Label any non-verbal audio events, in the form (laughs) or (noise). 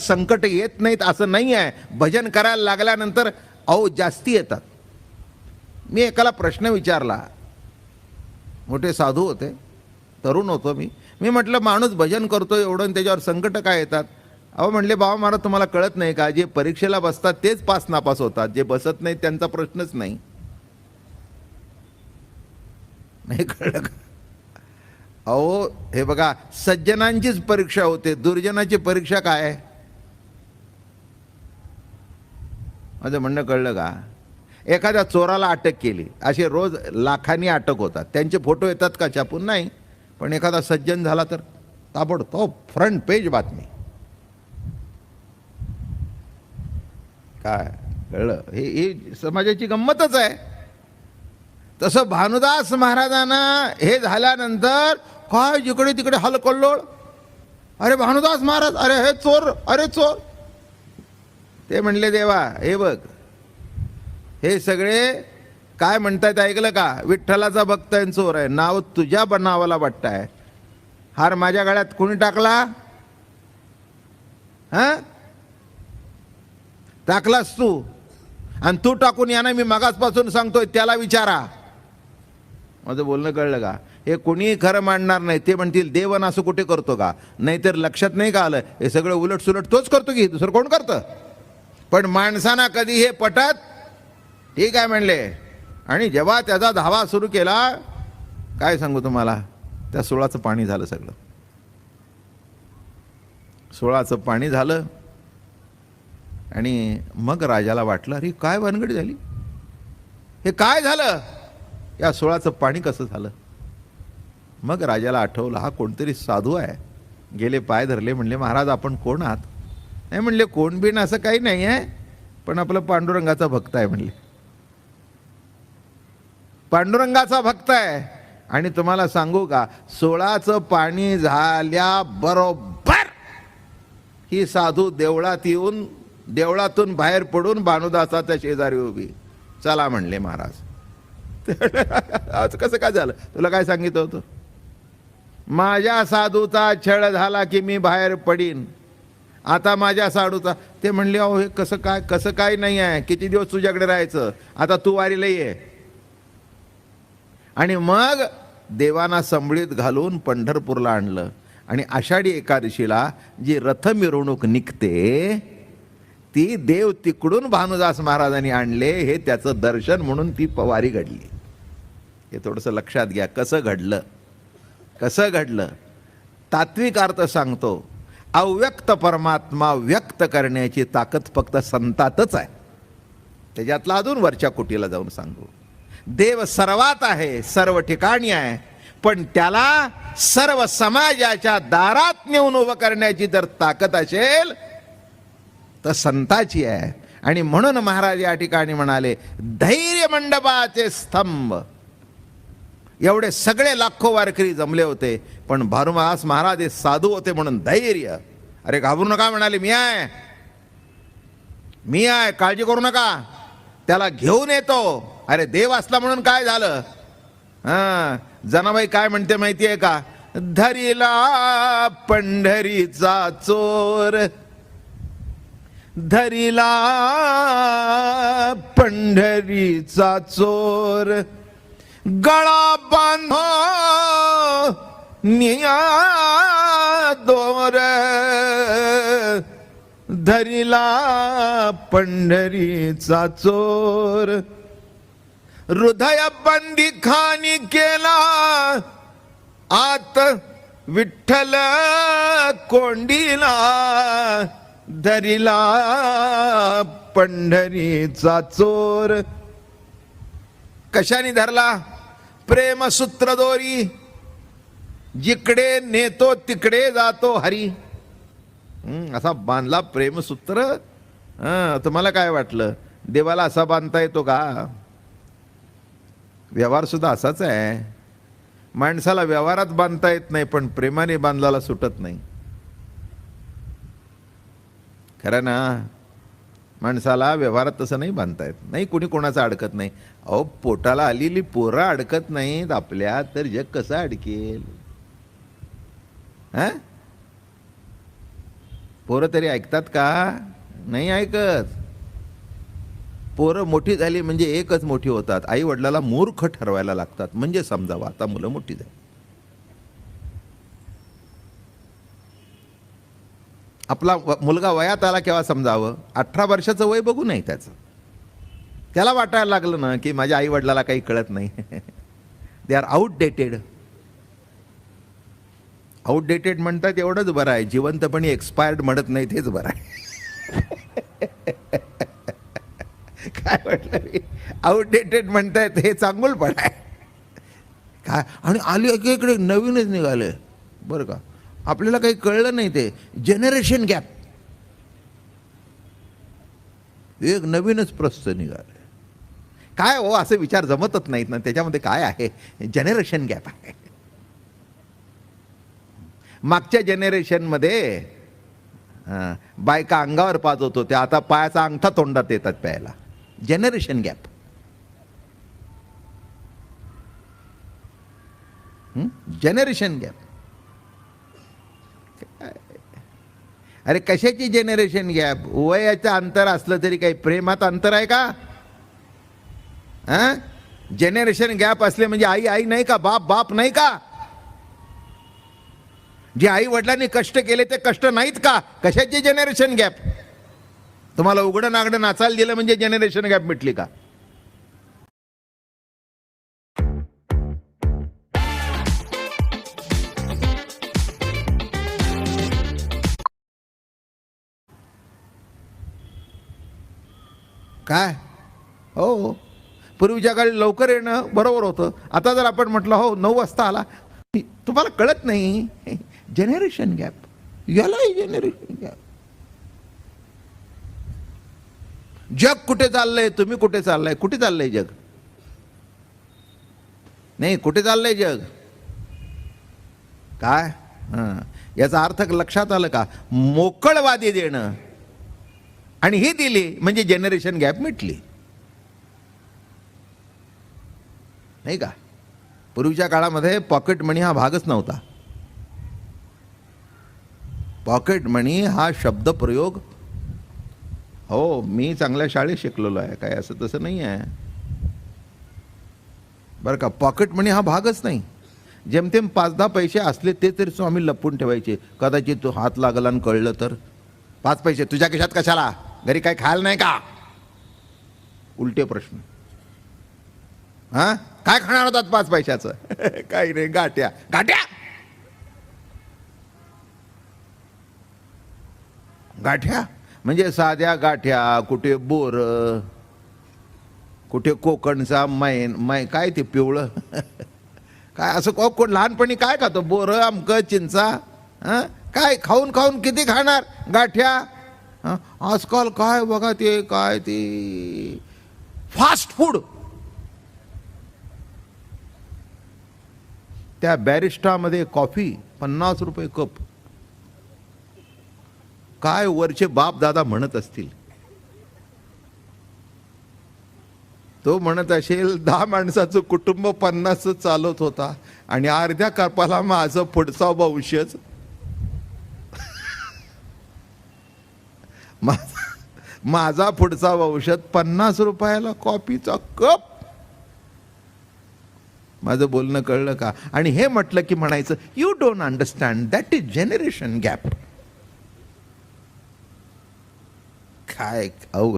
संकट येत नाहीत असं नाही आहे. भजन करायला लागल्यानंतर अहो जास्ती येतात. मी एकाला प्रश्न विचारला. मोठे साधू होते. तरुण होतो मी. मी म्हटलं माणूस भजन करतो एवढं आणि त्याच्यावर संकट काय येतात? अहो म्हणले बाबा महाराज तुम्हाला कळत नाही का? जे परीक्षेला बसतात तेच पास नापास होतात. जे बसत नाहीत त्यांचा प्रश्नच नाही. नाही कळलं का? अहो हे बघा सज्जनांचीच परीक्षा होते. दुर्जनाची परीक्षा काय? आहे माझं म्हणणं कळलं का? एखाद्या चोराला अटक केली. असे रोज लाखांनी अटक होतात. त्यांचे फोटो येतात का छापून? नाही. पण एखादा सज्जन झाला तर ताबडतोब फ्रंट पेज बातमी. काय? कळलं? हे ही समाजाची गंमतच आहे. तसं भानुदास महाराजांना हे झाल्यानंतर काय जिकडे तिकडे हलकल्लोळ? अरे भानुदास महाराज अरे हे चोर अरे चोर. ते म्हणले देवा हे बघ. हे सगळे काय म्हणतायत ऐकलं का? विठ्ठलाचा भक्त आहे चोर आहे. नाव तुझ्या बनावाला वाटताय हार माझ्या गळ्यात कोणी टाकला? हा? टाकलास तू. आणि तू टाकून या ना मी मगासपासून सांगतोय त्याला विचारा. माझं बोलणं कळलं का? हे कोणीही खरं मांडणार नाही. ते म्हणतील देवन असं कुठे करतो का? नाहीतर लक्षात नाही का आलं? हे सगळं उलट सुलट तोच करतो की? दुसरं कोण करतं? पण माणसांना कधी हे पटत? ठीक आहे म्हणले. आणि जेव्हा त्याचा धावा सुरू केला काय सांगू तुम्हाला? त्या सोळाचं पाणी झालं सगळं. सोळाचं पाणी झालं. आणि मग राजाला वाटलं अरे काय भानगडी झाली? हे काय झालं? या सोळाचं पाणी कसं झालं? मग राजाला आठवलं हा कोणतरी साधू आहे. गेले पाय धरले म्हणले महाराज आपण कोण आहात? नाही म्हणले कोण असं काही नाही आहे पण आपलं पांडुरंगाचा भक्त आहे म्हणले. पांडुरंगाचा भक्त आहे. आणि तुम्हाला सांगू का सोळाचं पाणी झाल्या बरोबर ही साधू देवळात येऊन देवळातून बाहेर पडून भानुदासाच्या शेजारी उभी. चला म्हणले महाराज. (laughs) आज कसं काय झालं? तुला काय सांगितलं होतं? माझ्या साधूचा छळ झाला की मी बाहेर पडीन. आता माझ्या साडूचा ते म्हणले अहो हे कसं काय कसं काय नाही आहे? किती दिवस तुझ्याकडे राहायचं? आता तू वारीला ये. आणि मग देवाना संबळीत घालून पंढरपूरला आणलं. आणि आषाढी एकादशीला जी रथ मिरवणूक निघते ती देव तिकडून भानुदास महाराजांनी आणले. हे त्याचं दर्शन म्हणून ती पवारी घडली. हे थोडंसं लक्षात घ्या कसं घडलं. कसं घडलं? तात्विक अर्थ सांगतो. अव्यक्त परमात्मा व्यक्त करण्याची ताकद फक्त संतातच आहे. त्याच्यातला अजून वरच्या कुटीला जाऊन सांगू. देव सर्वात आहे सर्व ठिकाणी आहे. पण त्याला सर्व समाजाच्या दारात नेऊन उभं करण्याची जर ताकद असेल तर संताची आहे. आणि म्हणून महाराज या ठिकाणी म्हणाले धैर्य मंडपाचे स्तंभ. एवढे सगळे लाखो वारकरी जमले होते पण भानुमास महाराज हे साधू होते म्हणून धैर्य. अरे घाबरू नका म्हणाले मी आहे. मी आहे काळजी करू नका. त्याला घेऊन येतो. अरे देव असला म्हणून काय झालं? हां जनाबाई काय म्हणते माहिती आहे का? धरिला पंढरीचा चोर. धरीला पंढरीचा चोर. गळा बांधो. निया दोर. धरिला पंढरीचा चोर. हृदय बंदी खानी केला. आत विठ्ठल कोंडीला. धरिला पंढरीचा चोर. कशाने धरला? प्रेमसूत्र दोरी। जिकडे नेतो तिकडे जातो हरी। असा बांधला प्रेमसूत्र हं, तुम्हाला काय वाटलं? देवाला असा बांधता येतो का? व्यवहार सुद्धा असाच आहे। माणसाला व्यवहारात बांधता येत नाही पण प्रेमाने बांधलाला सुटत नाही। खरं ना? माणसाला व्यवहारात तसं नाही बांधता येत. नाही कुणी कोणाचं अडकत नाही. अहो पोटाला आलेली पोरं अडकत नाहीत आपल्या तर जग कसं अडकेल? हा? पोरं तरी ऐकतात का? नाही ऐकत. पोरं मोठी झाली म्हणजे एकच मोठी होतात. आई वडिलाला मूर्ख ठरवायला लागतात. म्हणजे समजावं आता मुलं मोठी झाली. आपला मुलगा वयात आला केव्हा समजावं? अठरा वर्षाचं वय बघू नाही त्याचं. त्याला वाटायला लागलं ना की माझ्या आई वडिलाला काही कळत नाही. दे आर आउटडेटेड आउटडेटेड म्हणतात एवढंच बरं आहे. जिवंतपणी एक्सपायर्ड म्हणत नाही तेच बरं आहे. (laughs) काय म्हटलं मी? आउटडेटेड म्हणतायत हे चांगुलपण आहे. काय? आणि आली एकीकडे नवीनच निघालं. बरं का? आपल्याला काही कळलं नाही ते. जनरेशन गॅप एक नवीनच प्रस्त निघाले. काय हो असे विचार जमतच नाहीत ना. त्याच्यामध्ये काय आहे? जनरेशन गॅप आहे. मागच्या जनरेशनमध्ये बायका अंगावर पाजवत होत्या. आता पायाचा अंगठा तोंडात येतात प्यायला. जनरेशन गॅप जनरेशन गॅप अरे कशाची जनरेशन गॅप वयाचं अंतर असलं तरी काही प्रेमात अंतर आहे का? जनरेशन गॅप असले म्हणजे आई आई नाही का? बाप बाप नाही का? जे आई वडिलांनी कष्ट केले ते कष्ट नाहीत का? कशाचे जनरेशन गॅप तुम्हाला उघडं नागडं नाचायला दिलं म्हणजे जनरेशन गॅप मिटली का? काय? हो हो. पूर्वीच्या काळी लवकर येणं बरोबर होतं. आता जर आपण म्हटलं हो नऊ वाजता आला. तुम्हाला कळत नाही. जनरेशन गॅप याला जनरेशन गॅप जग कुठे चाललंय तुम्ही कुठे चाललाय? कुठे चाललंय जग? नाही कुठे चाललंय जग? काय? हां. याचा अर्थ लक्षात आलं का? मोकळवादी देणं. आणि ही दिली म्हणजे जनरेशन गॅप मिटली. नाही का? पूर्वीच्या काळामध्ये पॉकेट मनी हा भागच नव्हता. पॉकेट मनी हा शब्द प्रयोग. हो मी चांगल्या शाळेत शिकलेलो आहे काय असं तसं नाही आहे. बरं का पॉकेट मनी हा भागच नाही. जेमतेम पाच दहा पैसे असले ते तरी स्वामी लपवून ठेवायचे. कदाचित तो हात लागला आणि कळलं तर. पाच पैसे तुझ्या खिशात कशाला? घरी काय खायला नाही का? उलटे प्रश्न. हा? काय खाणार होतात पाच पैशाचं? (laughs) काही नाही गाठ्या गाठ्या गाठ्या म्हणजे साध्या गाठ्या कुठे बोर कुठे कोकणचा मैन मै काय ते पिवळं? (laughs) काय असं कोण लहानपणी काय खातो? बोर आमक चिंचा हं? काय खाऊन खाऊन किती खाणार? गाठ्या आजकाल काय बघा ते काय ते? फास्ट फूड त्या बॅरिस्टामध्ये कॉफी पन्नास रुपये कप काय वरचे बाप दादा म्हणत असतील? तो म्हणत असेल दहा माणसाचं कुटुंब पन्नास चालत होता आणि अर्ध्या कपाला माझं पुढचा भविष्यच माझा माझा पुढचा औषध पन्नास रुपयाला कॉपीचा कप. माझं बोलणं कळलं का? आणि हे म्हटलं की म्हणायचं you don't understand that is generation gap काय अवघड.